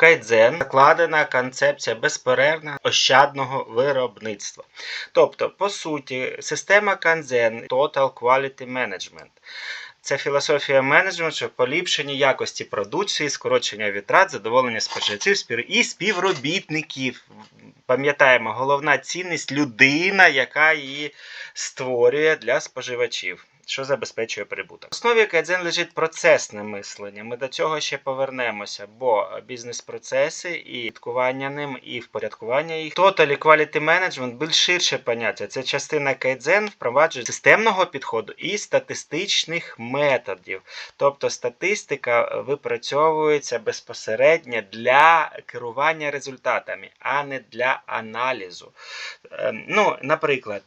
Кайдзен закладена концепція безперервного ощадного виробництва. Тобто, по суті, система Канзен Total Quality Management. Це філософія менеджменту, поліпшення якості продукції, скорочення витрат, задоволення споживачів і співробітників. Пам'ятаємо, головна цінність людина, яка її створює для споживачів. Що забезпечує прибуток. В основі кайдзен лежить процесне мислення. Ми до цього ще повернемося, бо бізнес-процеси і слідкування ним, і впорядкування їх. Total Quality Management більш ширше поняття. Це частина кайдзен впроваджує системного підходу і статистичних методів. Тобто статистика випрацьовується безпосередньо для керування результатами, а не для аналізу. Ем, Ну, наприклад,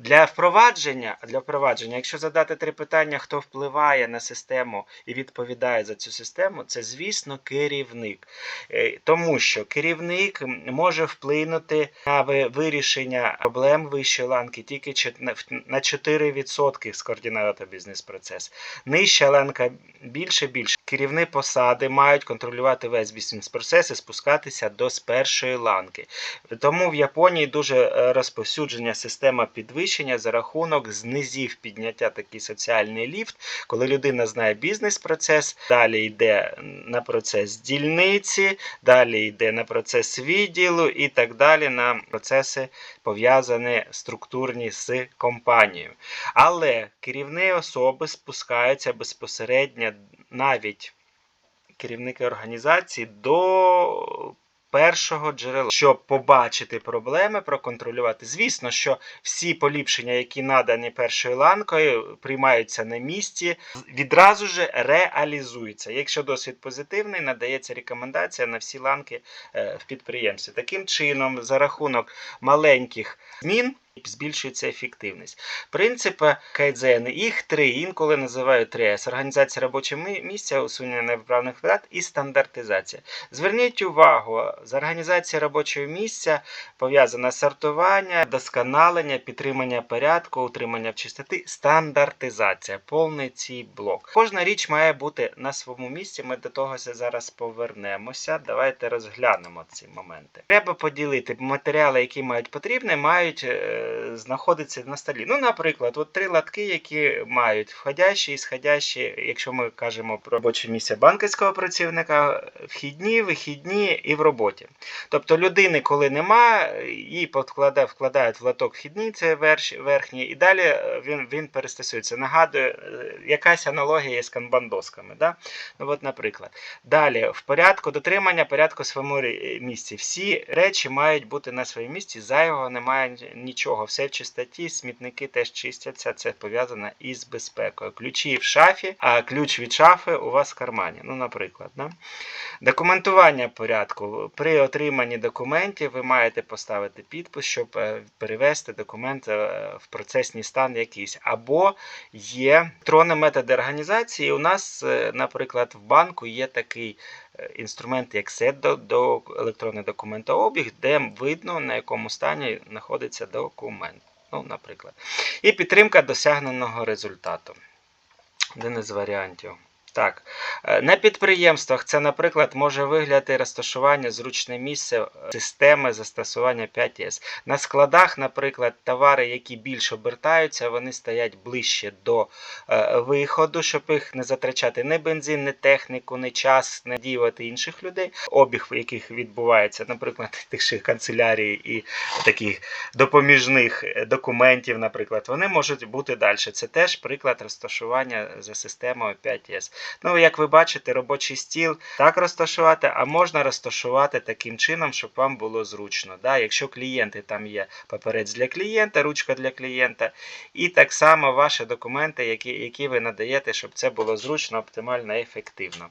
для впровадження, для впровадження, якщо задати три питання, хто впливає на систему і відповідає за цю систему, це, звісно, керівник. Е, Тому що керівник може вплинути на вирішення проблем вищої ланки тільки на- на 4% з координатора бізнес-процесу. Нижча ланка більше більше. Керівні посади мають контролювати весь бізнес-процес і спускатися до з першої ланки. Тому в Японії дуже е, розповсюджена система підвищення за рахунок знизів підняття такий соціальний ліфт, коли людина знає бізнес-процес, далі йде на процес дільниці, далі йде на процес відділу і так далі на процеси пов'язані структурні з компанією. Але керівні особи спускаються безпосередньо навіть керівники організації до першого джерела, щоб побачити проблеми, проконтролювати. Звісно, що всі поліпшення, які надані першою ланкою, приймаються на місці, відразу ж реалізуються. Якщо досвід позитивний, надається рекомендація на всі ланки е, в підприємстві. Таким чином, за рахунок маленьких змін. Збільшується ефективність. Принципи кайдзени, їх три, інколи називають 3С. Організація робочого місця, усунення невиправних витрат і стандартизація. Зверніть увагу, з організацією робочого місця пов'язане сортування, досконалення, підтримання порядку, утримання в чистоти, стандартизація, повний цей блок. Кожна річ має бути на своєму місці. Ми до того зараз повернемося. Давайте розглянемо ці моменти. Треба поділити матеріали, які мають потрібне, мають знаходитися на столі. Ну, наприклад, от три латки, які мають входящі і сходящі, якщо ми кажемо про робоче місце банківського працівника, вхідні, вихідні і в роботі. Тобто людини, коли нема, її подкладає, вкладають в латок вхідний, це верш, верхній, і далі е, він, він перестосується. Нагадує, е, якась аналогія з канбандосками. Да? Ну, от, наприклад. Далі, в порядку дотримання порядку своєму місці. Всі речі мають бути на своєму місці, зайвого немає нічого. Все в чистоті, смітники теж чистяться. Це пов'язано із безпекою. Ключі в шафі, а ключ від шафи у вас в кармані. Ну, наприклад. Да? Документування порядку. При отриманні документів ви маєте поставити підпис, щоб е, перевести документ е, в процесний стан якийсь. Або є електронні методи організації. У нас, е, наприклад, в банку є такий е, інструмент, як сет до, до електронний документообіг, де видно, на якому стані знаходиться документ. Ну, наприклад. І підтримка досягненого результату. Один із варіантів. Так, е, на підприємствах це, наприклад, може виглядати розташування зручне місце е, системи застосування 5С. На складах, наприклад, товари, які більш обертаються, вони стоять ближче до е, виходу, щоб їх не затрачати ні бензин, ні техніку, ні час, не діювати інших людей. Обіг, в яких відбувається, наприклад, тих канцелярій і таких допоміжних документів, наприклад, вони можуть бути далі. Це теж приклад розташування за системою 5С. Ну, як ви бачите, робочий стіл так розташувати, а можна розташувати таким чином, щоб вам було зручно. Да? Якщо клієнти там є паперець для клієнта, ручка для клієнта, і так само ваші документи, які, які ви надаєте, щоб це було зручно, оптимально ефективно.